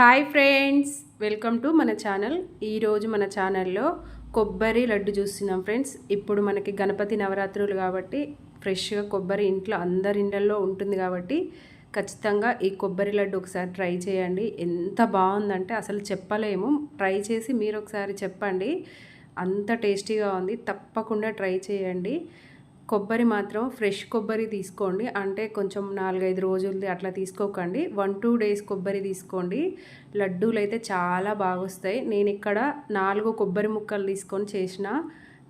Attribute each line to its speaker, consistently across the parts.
Speaker 1: Hi friends welcome to మన channel. ఈరోజు మన ఛానల్లో కొబ్బరి లడ్డు చూస్తున్నాం ఫ్రెండ్స్. ఇప్పుడు మనకి గణపతి నవరాత్రులు కాబట్టి ఫ్రెష్గా కొబ్బరి ఇంట్లో అందరి ఇండ్లలో ఉంటుంది కాబట్టి ఖచ్చితంగా ఈ కొబ్బరి లడ్డు ఒకసారి ట్రై చేయండి. ఎంత బాగుందంటే అసలు చెప్పలేము. ట్రై చేసి మీరు ఒకసారి చెప్పండి. అంత టేస్టీగా ఉంది. తప్పకుండా ట్రై చేయండి. కొబ్బరి మాత్రం ఫ్రెష్ కొబ్బరి తీసుకోండి. అంటే కొంచెం నాలుగైదు రోజులది అట్లా తీసుకోకండి. వన్ టూ డేస్ కొబ్బరి తీసుకోండి. లడ్డూలు అయితే చాలా బాగా వస్తాయి నేను ఇక్కడ నాలుగు కొబ్బరి ముక్కలు తీసుకొని చేసిన.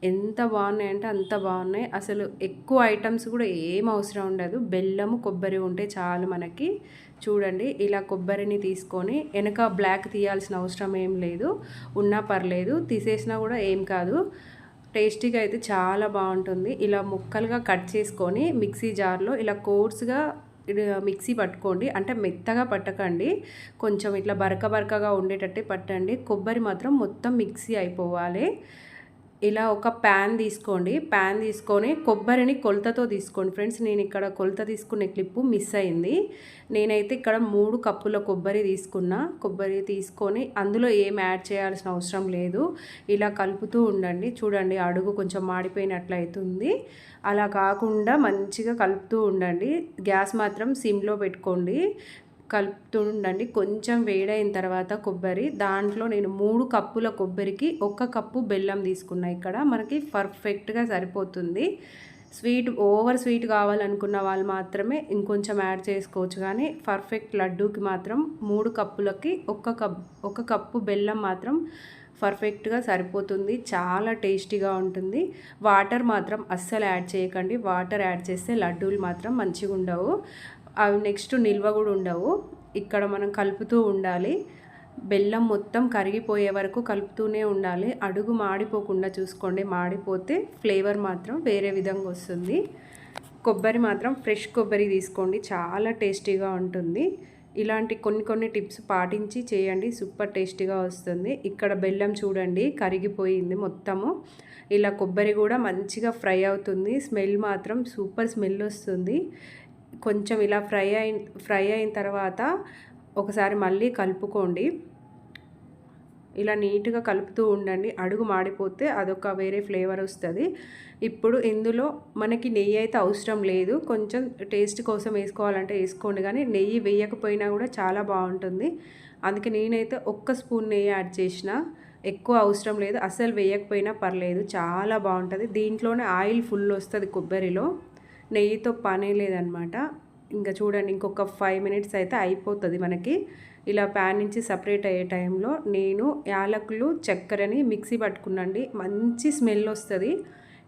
Speaker 1: ఎంత బాగున్నాయి అంటే అంత బాగున్నాయి. అసలు ఎక్కువ ఐటమ్స్ కూడా ఏం అవసరం ఉండదు. బెల్లము కొబ్బరి ఉంటే చాలు మనకి. చూడండి ఇలా కొబ్బరిని తీసుకొని వెనక బ్లాక్ తీయాల్సిన అవసరం ఏం లేదు. ఉన్నా పర్లేదు తీసేసినా కూడా ఏం కాదు. టేస్టీగా అయితే చాలా బాగుంటుంది. ఇలా ముక్కలుగా కట్ చేసుకొని మిక్సీ జార్లో ఇలా కోర్స్గా మిక్సీ పట్టుకోండి. అంటే మెత్తగా పట్టకండి. కొంచెం ఇట్లా బరక బరకగా ఉండేటట్టే పట్టండి. కొబ్బరి మాత్రం మొత్తం మిక్సీ అయిపోవాలి. ఇలా ఒక ప్యాన్ తీసుకోండి. ప్యాన్ తీసుకొని కొబ్బరిని కొలతతో తీసుకోండి. ఫ్రెండ్స్ నేను ఇక్కడ కొలత తీసుకునే క్లిప్పు మిస్ అయింది. నేనైతే ఇక్కడ మూడు కప్పుల కొబ్బరి తీసుకున్నా. కొబ్బరి తీసుకొని అందులో ఏం యాడ్ చేయాల్సిన అవసరం లేదు. ఇలా కలుపుతూ ఉండండి. చూడండి అడుగు కొంచెం మాడిపోయినట్లయితుంది. అలా కాకుండా మంచిగా కలుపుతూ ఉండండి. గ్యాస్ మాత్రం సిమ్లో పెట్టుకోండి. కలుపుతూ ఉండండి కొంచెం వేడైన తర్వాత కొబ్బరి. దాంట్లో నేను మూడు కప్పుల కొబ్బరికి ఒక కప్పు బెల్లం తీసుకున్నా ఇక్కడ. మనకి పర్ఫెక్ట్గా సరిపోతుంది. స్వీట్ ఓవర్ స్వీట్ కావాలనుకున్న వాళ్ళు మాత్రమే ఇంకొంచెం యాడ్ చేసుకోవచ్చు. కానీ పర్ఫెక్ట్ లడ్డూకి మాత్రం మూడు కప్పులకి ఒక కప్ ఒక కప్పు బెల్లం మాత్రం పర్ఫెక్ట్గా సరిపోతుంది. చాలా టేస్టీగా ఉంటుంది. వాటర్ మాత్రం అస్సలు యాడ్ చేయకండి. వాటర్ యాడ్ చేస్తే లడ్డూలు మాత్రం మంచిగా ఉండవు అవి నెక్స్ట్ నిల్వ కూడా ఉండవు. ఇక్కడ మనం కలుపుతూ ఉండాలి. బెల్లం మొత్తం కరిగిపోయే వరకు కలుపుతూనే ఉండాలి. అడుగు మాడిపోకుండా చూసుకోండి. మాడిపోతే ఫ్లేవర్ మాత్రం వేరే విధంగా వస్తుంది. కొబ్బరి మాత్రం ఫ్రెష్ కొబ్బరి తీసుకోండి. చాలా టేస్టీగా ఉంటుంది. ఇలాంటి కొన్ని కొన్ని టిప్స్ పాటించి చేయండి. సూపర్ టేస్టీగా వస్తుంది. ఇక్కడ బెల్లం చూడండి కరిగిపోయింది మొత్తము. ఇలా కొబ్బరి కూడా మంచిగా ఫ్రై అవుతుంది. స్మెల్ మాత్రం సూపర్ స్మెల్ వస్తుంది. కొంచెం ఇలా ఫ్రై అయిన ఫ్రై అయిన తర్వాత ఒకసారి మళ్ళీ కలుపుకోండి. ఇలా నీట్గా కలుపుతూ ఉండండి. అడుగు మాడిపోతే అదొక వేరే ఫ్లేవర్ వస్తుంది. ఇప్పుడు ఇందులో మనకి నెయ్యి అయితే అవసరం లేదు. కొంచెం టేస్ట్ కోసం వేసుకోవాలంటే వేసుకోండి. కానీ నెయ్యి వేయకపోయినా కూడా చాలా బాగుంటుంది. అందుకే నేనైతే ఒక్క స్పూన్ నెయ్యి యాడ్ చేసిన ఎక్కువ అవసరం లేదు. అసలు వేయకపోయినా పర్లేదు. చాలా బాగుంటుంది. దీంట్లోనే ఆయిల్ ఫుల్ వస్తుంది కొబ్బరిలో. నెయ్యితో పనే లేదనమాట. ఇంకా చూడండి ఇంకొక ఫైవ్ మినిట్స్ అయితే అయిపోతుంది మనకి. ఇలా ప్యాన్ నుంచి సపరేట్ అయ్యే టైంలో నేను యాలకులు చక్కెరని మిక్సీ పట్టుకున్నాండి. మంచి స్మెల్ వస్తుంది.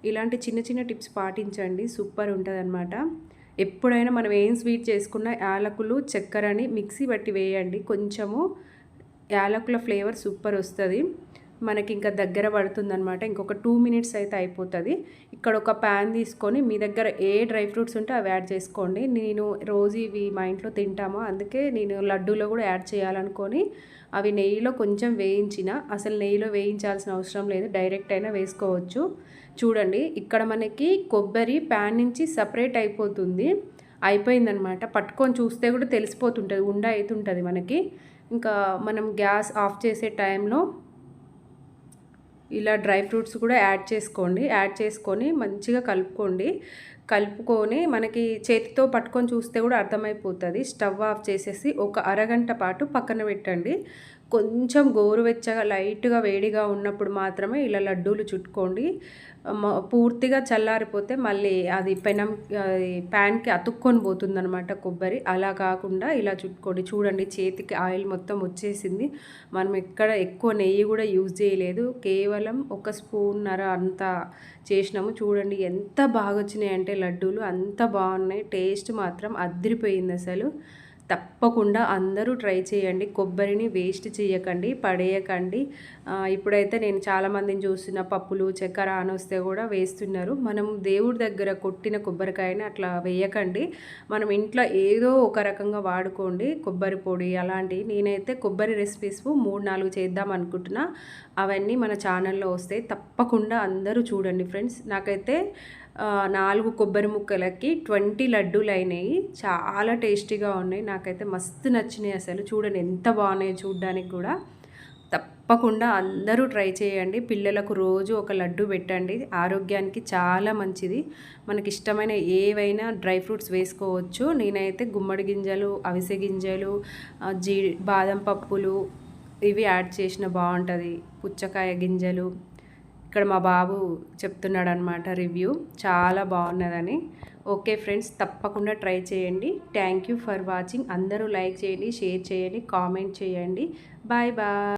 Speaker 1: ఇలాంటి చిన్న చిన్న టిప్స్ పాటించండి. సూపర్ ఉంటుందన్నమాట ఎప్పుడైనా మనం ఏం స్వీట్ చేసుకున్న యాలకులు చక్కెరని మిక్సీ పట్టి వేయండి. కొంచెము యాలకుల ఫ్లేవర్ సూపర్ వస్తుంది. మనకి ఇంకా దగ్గర పడుతుందనమాట ఇంకొక టూ మినిట్స్ అయితే అయిపోతుంది. ఇక్కడ ఒక ప్యాన్ తీసుకొని మీ దగ్గర ఏ డ్రై ఫ్రూట్స్ ఉంటే అవి యాడ్ చేసుకోండి. నేను రోజు ఇవి మా ఇంట్లో తింటాము. అందుకే నేను లడ్డూలో కూడా యాడ్ చేయాలనుకొని అవి నెయ్యిలో కొంచెం వేయించిన అసలు నెయ్యిలో వేయించాల్సిన అవసరం లేదు. డైరెక్ట్ అయినా వేసుకోవచ్చు. చూడండి ఇక్కడ మనకి కొబ్బరి ప్యాన్ నుంచి సపరేట్ అయిపోతుంది. అయిపోయిందనమాట పట్టుకొని చూస్తే కూడా తెలిసిపోతుంటుంది ఉండ అవుతుంటుంది మనకి. ఇంకా మనం గ్యాస్ ఆఫ్ చేసే టైంలో ఇలా డ్రై ఫ్రూట్స్ కూడా యాడ్ చేసుకోండి. యాడ్ చేసుకొని మంచిగా కలుపుకోండి. కలుపుకొని మనకి చేతితో పట్టుకొని చూస్తే కూడా అర్థమైపోతుంది. స్టవ్ ఆఫ్ చేసేసి ఒక అరగంట పాటు పక్కన పెట్టండి. కొంచెం గోరువెచ్చగా లైట్గా వేడిగా ఉన్నప్పుడు మాత్రమే ఇలా లడ్డూలు చుట్టుకోండి. పూర్తిగా చల్లారిపోతే మళ్ళీ అది పెనం ప్యాన్కి అతుక్కొని పోతుందనమాట కొబ్బరి. అలా కాకుండా ఇలా చుట్టుకోండి. చూడండి చేతికి ఆయిల్ మొత్తం వచ్చేసింది. మనం ఎక్కడ ఎక్కువ నెయ్యి కూడా యూజ్ చేయలేదు. కేవలం ఒక స్పూన్నర అంత చేసినాము. చూడండి ఎంత బాగా వచ్చినాయి అంటే లడ్డూలు అంత బాగున్నాయి. టేస్ట్ మాత్రం అదిరిపోయింది అసలు. తప్పకుండా అందరూ ట్రై చేయండి. కొబ్బరిని వేస్ట్ చేయకండి పడేయకండి. ఇప్పుడైతే నేను చాలామందిని చూస్తున్న పప్పులు చక్కెర అని వస్తే కూడా వేస్తున్నారు. మనం దేవుడి దగ్గర కొట్టిన కొబ్బరికాయని అట్లా వేయకండి. మనం ఇంట్లో ఏదో ఒక రకంగా వాడుకోండి. కొబ్బరి పొడి అలాంటివి నేనైతే కొబ్బరి రెసిపీస్ మూడు నాలుగు చేద్దాం అనుకుంటున్నా. అవన్నీ మన ఛానల్లో వస్తాయి. తప్పకుండా అందరూ చూడండి ఫ్రెండ్స్. నాకైతే నాలుగు కొబ్బరి ముక్కలకి ట్వంటీ లడ్డూలు అయినాయి. చాలా టేస్టీగా ఉన్నాయి. నాకైతే మస్తు నచ్చినాయి అసలు. చూడండి ఎంత బాగున్నాయి చూడడానికి కూడా. తప్పకుండా అందరూ ట్రై చేయండి. పిల్లలకు రోజు ఒక లడ్డు పెట్టండి. ఆరోగ్యానికి చాలా మంచిది. మనకి ఇష్టమైన ఏవైనా డ్రై ఫ్రూట్స్ వేసుకోవచ్చు. నేనైతే గుమ్మడి గింజలు అవిసె గింజలు జీ బాదం పప్పులు ఇవి యాడ్ చేసిన బాగుంటుంది. పుచ్చకాయ గింజలు ఇక్కడ మా బాబు చెప్తున్నాడు అనమాట రివ్యూ. చాలా బాగున్నదని. ఓకే ఫ్రెండ్స్ తప్పకుండా ట్రై చేయండి. Thank you for watching. అందరూ లైక్ చేయండి షేర్ చేయండి కామెంట్ చేయండి. Bye bye.